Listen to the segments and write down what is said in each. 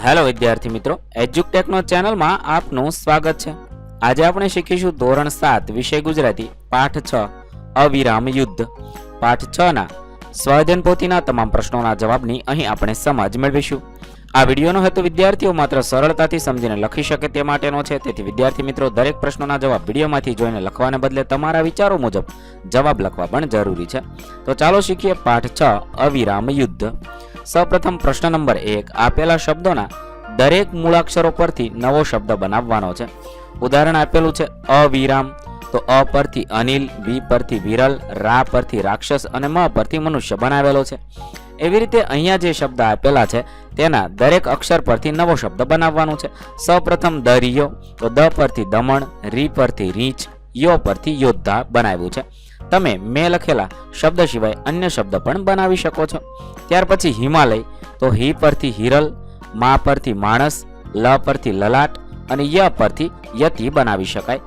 Hello વિદ્યાર્થી મિત્રો, એજ્યુકટેકનો ચેનલમાં આપનું સ્વાગત છે. આજે આપણે શીખીશું ધોરણ સાત, વિષય ગુજરાતી, પાઠ છ, અવિરામ યુદ્ધ. પાઠ છ ના સ્વાધ્યન પોથીના તમામ પ્રશ્નોના જવાબની અહીં આપણે સમજ મેળવીશું. આ વિડીયોનો હેતુ વિદ્યાર્થીઓ માત્ર સરળતાથી સમજીને લખી શકે તે માટેનો છે. તેથી વિદ્યાર્થી મિત્રો, દરેક પ્રશ્નોના જવાબ વિડીયોમાંથી જોઈને લખવાને બદલે તમારા વિચારો મુજબ જવાબ લખવા પણ જરૂરી છે. તો ચાલો શીખીએ પાઠ છ, અવિરામ યુદ્ધ. સૌપ્રથમ પ્રશ્ન નંબર એક. આપેલા શબ્દોના દરેક મૂળાક્ષરો પરથી નવો શબ્દ બનાવવાનો છે. ઉદાહરણ આપેલું છે, અવિરામ. તો અ પરથી અનિલ વી પરથી વિરલ, રા પરથી રાક્ષસ અને મ પરથી મનુષ્ય બનાવેલો છે. એવી રીતે અહીંયા જે શબ્દ આપેલા છે, તેના દરેક અક્ષર પરથી નવો શબ્દ બનાવવાનો છે. સૌપ્રથમ દરિયો, તો દ પરથી દમણ, રી પરથી રીંચ યો પરથી યોદ્ધા બનાવ્યું છે. તમે મેં લખેલા શબ્દ સિવાય અન્ય શબ્દ પણ બનાવી શકો છો. ત્યાર પછી હિમાલય, તો હી પરથી હિરલ, મા પરથી માણસ, લ પરથી લલાટ અને ય પરથી યતિ બનાવી શકાય.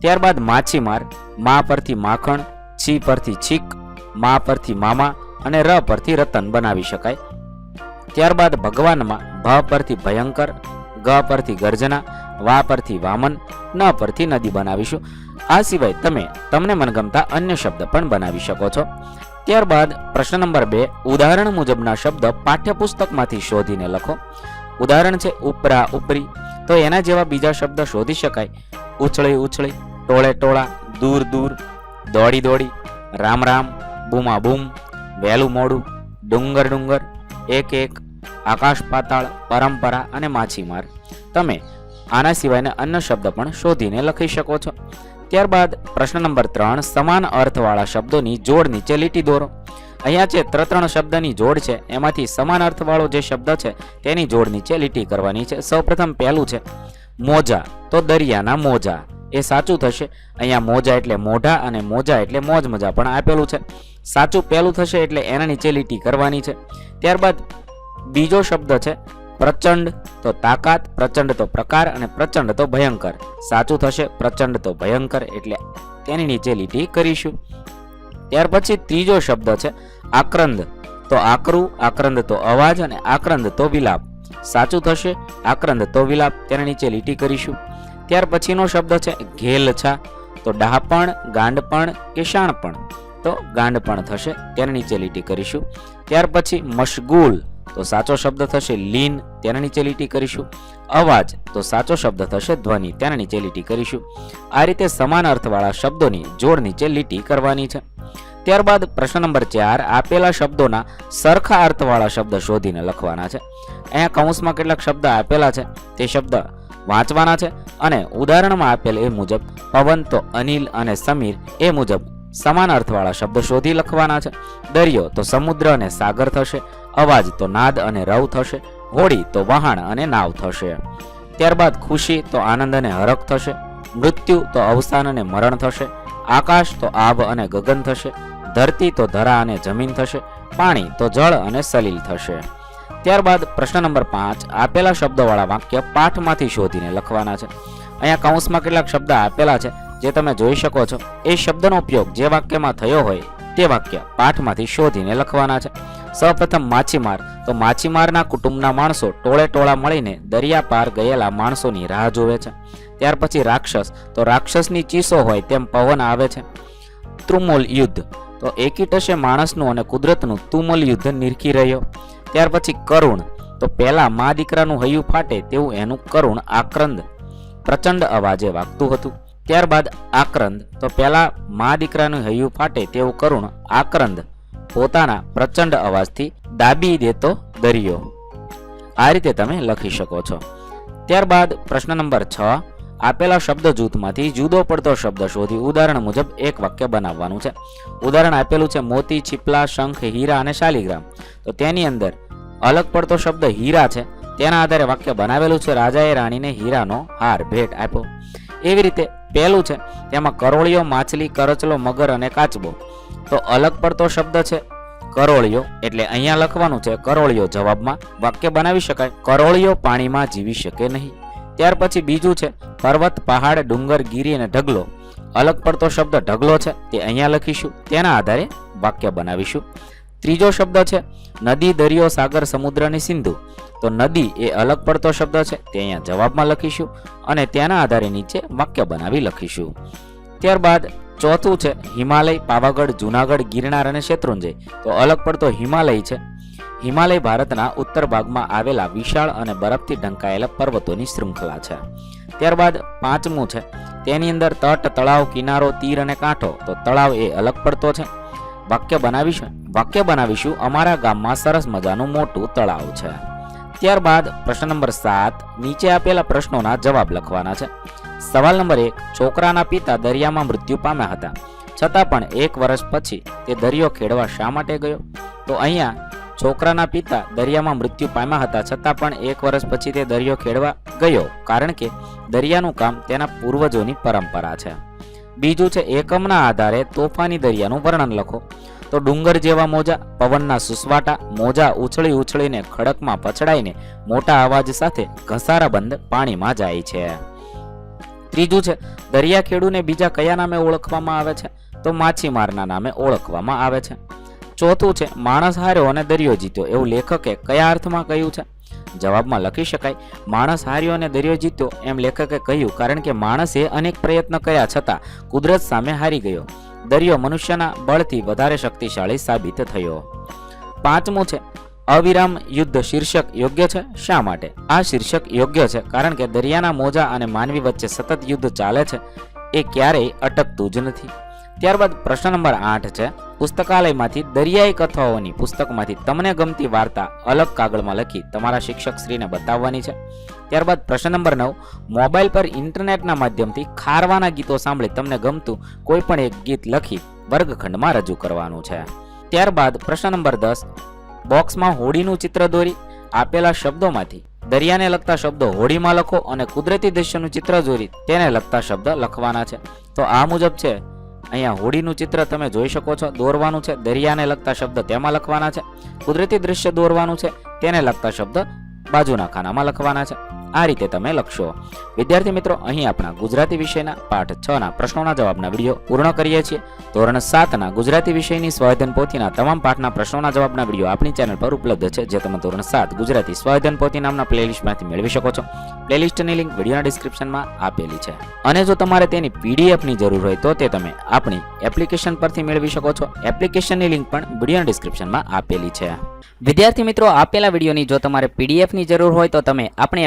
ત્યારબાદ માછીમાર, મા પરથી માખણ, છી પરથી છીક, મા પરથી મામા અને ર પરથી રતન બનાવી શકાય. ત્યારબાદ ભગવાનમાં ભ પરથી ભયંકર, ગ પરથી ગર્જના, વા પરથી વામન ન પરથી નદી બનાવીશું. આ સિવાય તમે, તમને મનગમતા અન્ય શબ્દ પણ બનાવી શકો છો. ત્યારબાદ પ્રશ્ન નંબર બે, ઉદાહરણ મુજબના શબ્દ પાઠ્યપુસ્તકમાંથી શોધીને લખો. ઉદાહરણ છે ઉપરા ઉપરી. તો એના જેવા બીજા શબ્દ શોધી શકાય. ઉછળી ઉછળી, ટોળે ટોળા, દૂર દૂર, દોડી દોડી, રામ રામ, બૂમા બૂમ, વહેલું મોડું, ડુંગર ડુંગર, એક એક, આકાશ પાતાળ, પરંપરા અને માછીમાર. તમે આના સિવાયના અન્ય શબ્દ પણ શોધીને લખી શકો છો. ત્યારબાદ પ્રશ્ન નંબર ત્રણ, સમાન અર્થવાળા શબ્દોની જોડ નીચે લીટી દોરો. અહીંયા જે ત્રણ ત્રણ શબ્દની જોડ છે, એમાંથી સમાન અર્થવાળો જે શબ્દ છે, તેની જોડ નીચે લીટી કરવાની છે. સૌપ્રથમ પહેલું છે, મોજા, તો દરિયાના મોજા. એ સાચું થશે. અહીંયા મોજા એટલે મોઢા અને મોજા એટલે મોજ મજા પણ આપેલું છે. સાચું પહેલું થશે એટલે એના નીચે લીટી કરવાની છે. ત્યારબાદ બીજો શબ્દ છે પ્રચંડ તો તાકાત, પ્રચંડ તો પ્રકાર અને પ્રચંડ તો ભયંકર. સાચું થશે, પ્રચંડ તો ભયંકર એટલે તેની નીચે લીટી કરીશું. ત્યાર પછી ત્રીજો શબ્દ છે આક્રંદ. તો આકરું, આક્રંદ તો અવાજ અને આક્રંદ તો વિલાપ. સાચું થશે, આક્રંદ તો વિલાપ, તેની નીચે લીટી કરીશું. ત્યાર પછીનો શબ્દ છે ઘેલછા. તો ડાહપણ, ગાંડપણ કે શાણપણ. તો ગાંડપણ થશે, તેની નીચે લીટી કરીશું. ત્યાર પછી મશગુલ. તો સાચો શબ્દ થશે લીન, તેના નીચે લીટી કરીશું. અવાજ, તો સાચો શબ્દ થશે ધ્વનિ, તેના નીચે લીટી કરીશું. આ રીતે સમાન અર્થવાળા શબ્દોની જોડ નીચે લીટી કરવાની છે. ત્યારબાદ પ્રશ્ન નંબર ચાર, આપેલા શબ્દોના સરખા અર્થવાળા શબ્દ શોધીને લખવાના છે. અહીંયા કૌંસમાં કેટલાક શબ્દ આપેલા છે. તે શબ્દ વાંચવાના છે અને ઉદાહરણમાં આપેલ એ મુજબ પવન તો અનિલ અને સમીર એ મુજબ સમાન અર્થવાળા શબ્દ શોધી લખવાના છે. દરિયો તો સમુદ્ર અને સાગર થશે, અવાજ તો નાદ અને રવ થશે, હોડી તો વહાણ અને નાવ થશે. ત્યારબાદ ખુશી તો આનંદ અને હરખ થશે, મૃત્યુ તો અવસાન અને મરણ થશે, આકાશ તો આભ અને ગગન થશે, ધરતી તો ધરા અને જમીન થશે, પાણી તો જળ અને સલીલ થશે. ત્યારબાદ પ્રશ્ન નંબર પાંચ, આપેલા શબ્દવાળા વાક્ય પાઠમાંથી શોધીને લખવાના છે. અહીંયા કૌંસમાં કેટલાક શબ્દ આપેલા છે. જે તમે જોઈ શકો છો, એ શબ્દનો ઉપયોગ જે વાક્યમાં થયો હોય, તે વાક્ય પાઠમાંથી શોધીને લખવાના છે. સૌપ્રથમ માછીમાર. તો માછીમારના કુટુંબના માણસો ટોળે ટોળા મળીને દરિયા પાર ગયેલા માણસોની રાહ જોવે છે. ત્યાર પછી રાક્ષસ. તો રાક્ષસની ચીસો હોય તેમ પવન આવે છે. ત્રુમૂલ યુદ્ધ. તો એકીટશે માણસનું અને કુદરતનું તુમલ યુદ્ધ નિરખી રહ્યો. ત્યાર પછી કરુણ. તો પહેલા મા દીકરાનું હૈયું ફાટે તેવું એનું કરુણ આક્રંદ. પ્રચંડ અવાજે વાગતું હતું. ત્યારબાદ આક્રંદ. તો પહેલાં મા દીકરાનું હૈયું ફાટે તેવું કરુણ આક્રંદ પોતાના પ્રચંડ અવાજથી દાબી દેતો દરિયો. આ રીતે તમે લખી શકો છો. ત્યારબાદ પ્રશ્ન નંબર છ. આપેલા શબ્દ જૂથમાંથી જુદો પડતો શબ્દ શોધી ઉદાહરણ મુજબ એક વાક્ય બનાવવાનું છે. ઉદાહરણ આપેલું છે, મોતી, છીપલા, શંખ, હીરા અને શાલિગ્રામ. તો તેની અંદર અલગ પડતો શબ્દ હીરા છે. તેના આધારે વાક્ય બનાવેલું છે, રાજાએ રાણીને હીરાનો હાર ભેટ આપ્યો. એવી રીતે પહેલું છે તેમાં કરોળિયો માછલી, કરચલો, મગર અને કાચબો. તો અલગ પડતો શબ્દ છે કરોળિયો એટલે અહીંયા લખવાનું છે કરોળિયો જવાબમાં વાક્ય બનાવી શકાય કરોળિયો પાણીમાં જીવી શકે નહીં. ત્યાર પછી બીજું છે, પર્વત, પહાડ, ડુંગર, ગીરી અને ઢગલો. અલગ પડતો શબ્દ ઢગલો છે, તે અહીંયા લખીશું, તેના આધારે વાક્ય બનાવીશું. ત્રીજો શબ્દ છે, નદી, દરિયો, સાગર, સમુદ્ર અને સિંધુ. તો નદી એ અલગ પડતો શબ્દ છે, તે અહીંયા જવાબમાં લખીશું અને તેના આધારે નીચે વાક્ય બનાવી લખીશું. ત્યારબાદ ચોથું છે, હિમાલય, પાવાગઢ, જુનાગઢ, ગિરનાર અને શેત્રુંજય. તો અલગ પડતો હિમાલય છે. હિમાલય ભારતના ઉત્તર ભાગમાં આવેલા વિશાળ અને બરફથી ઢંકાયેલા પર્વતોની શૃંખલા છે. ત્યારબાદ પાંચમું છે, તેની અંદર તટ, તળાવ, કિનારો, તીર અને કાંઠો. તો તળાવ એ અલગ પડતો છે. વાક્ય બનાવીશું? વાક્ય બનાવીશું અમારા ગામમાં સરસ મજાનું મોટું તળાવ છે. ત્યારબાદ પ્રશ્ન નંબર સાત, નીચે આપેલા પ્રશ્નોના જવાબ લખવાના છે. સવાલ નંબર એક, છોકરાના પિતા દરિયામાં મૃત્યુ પામ્યા હતા. છતાં પણ એક વર્ષ પછી તે દરિયો ખેડવા શા માટે ગયો? તો અહીંયા છોકરાના પિતા દરિયામાં મૃત્યુ પામ્યા હતા, છતાં પણ એક વર્ષ પછી તે દરિયો ખેડવા ગયો. કારણ કે દરિયાનું કામ તેના પૂર્વજોની પરંપરા છે. બીજું છે એકમના આધારે તોફાની દરિયાનું વર્ણન લખો. તો ડુંગર જેવા મોજા, પવનના સુસવાટા, મોજા ઉછળી ઉછળીને ખડકમાં પછડાઈને મોટા અવાજ સાથે ઘસારાબંધ પાણીમાં જાય છે. ત્રીજું છે, દરિયા ખેડૂને બીજા કયા નામે ઓળખવામાં આવે છે? તો માછીમારના નામે ઓળખવામાં આવે છે. ચોથું છે માણસ હાર્યો અને દરિયો જીત્યો. એવું લેખકે કયા અર્થમાં કહ્યું છે? જવાબમાં લખી શકાય, માણસ હાર્યો અને દરિયો જીત્યો એમ લેખકે કહ્યું, કારણ કે માણસે અનેક પ્રયત્ન કર્યા છતાં કુદરત સામે હારી ગયો. દરિયો મનુષ્યના બળથી વધારે શક્તિશાળી સાબિત થયો. પાંચમું છે, અવિરામ યુદ્ધ શીર્ષક યોગ્ય છે? શા માટે? આ શીર્ષક યોગ્ય છે કારણ કે દરિયાના મોજા અને માનવી વચ્ચે સતત યુદ્ધ ચાલે છે, એ ક્યારેય અટકતું જ નથી. ત્યારબાદ પ્રશ્ન નંબર આઠ છે પુસ્તકાલયમાંથી દરિયાઈ કથાઓની પુસ્તકમાંથી તમને ગમતી વાર્તા અલગ કાગળમાં લખી તમારા શિક્ષક શ્રીને બતાવવાની છે. ત્યારબાદ પ્રશ્ન નંબર નવ, મોબાઈલ પર ઇન્ટરનેટના માધ્યમથી ખારવાના ગીતો સાંભળી તમને ગમતું કોઈ પણ એક ગીત લખી વર્ગખંડમાં રજૂ કરવાનું છે. ત્યારબાદ પ્રશ્ન નંબર દસ, બોક્સમાં હોડીનું ચિત્ર દોરી આપેલા શબ્દોમાંથી દરિયાને લગતા શબ્દો હોડીમાં લખો અને કુદરતી દ્રશ્યનું ચિત્ર દોરી તેને લગતા શબ્દ લખવાના છે. તો આ મુજબ છે અહીંયા હોડીનું ચિત્ર તમે જોઈ શકો છો. દોરવાનું છે. દરિયાને લગતા શબ્દ તેમાં લખવાના છે. કુદરતી દ્રશ્ય દોરવાનું છે. તેને લગતા શબ્દ બાજુના ખાનામાં લખવાના છે. આ રીતે તમે લખશો. વિદ્યાર્થી મિત્રો, અહીં આપણા ગુજરાતી વિષયના પાઠ છ ના પ્રશ્નોના જવાબના વીડિયો પૂર્ણ કરીએ છીએ. ધોરણ સાતના ગુજરાતી વિષયની સ્વાધન પોથીના તમામ પાઠના પ્રશ્નોના જવાબના વીડિયો આપણી ચેનલ પર ઉપલબ્ધ છે, જે તમે ધોરણ સાત ગુજરાતી સ્વાધન પોથી નામના પ્લેલિસ્ટમાંથી મેળવી શકો છો. પ્લેલિસ્ટની લિંક વિડીયોના ડિસ્ક્રિપ્શનમાં આપેલી છે. અને જો તમારે તેની પીડીએફની જરૂર હોય તો તે તમે આપણી એપ્લિકેશન પરથી મેળવી શકો છો. એપ્લિકેશનની લિંક પણ વિડીયોના ડિસ્ક્રિપ્શનમાં આપેલી છે. વિદ્યાર્થી મિત્રો, આપેલા વિડીયોની જો તમારે પીડીએફની જરૂર હોય તો તમે આપણી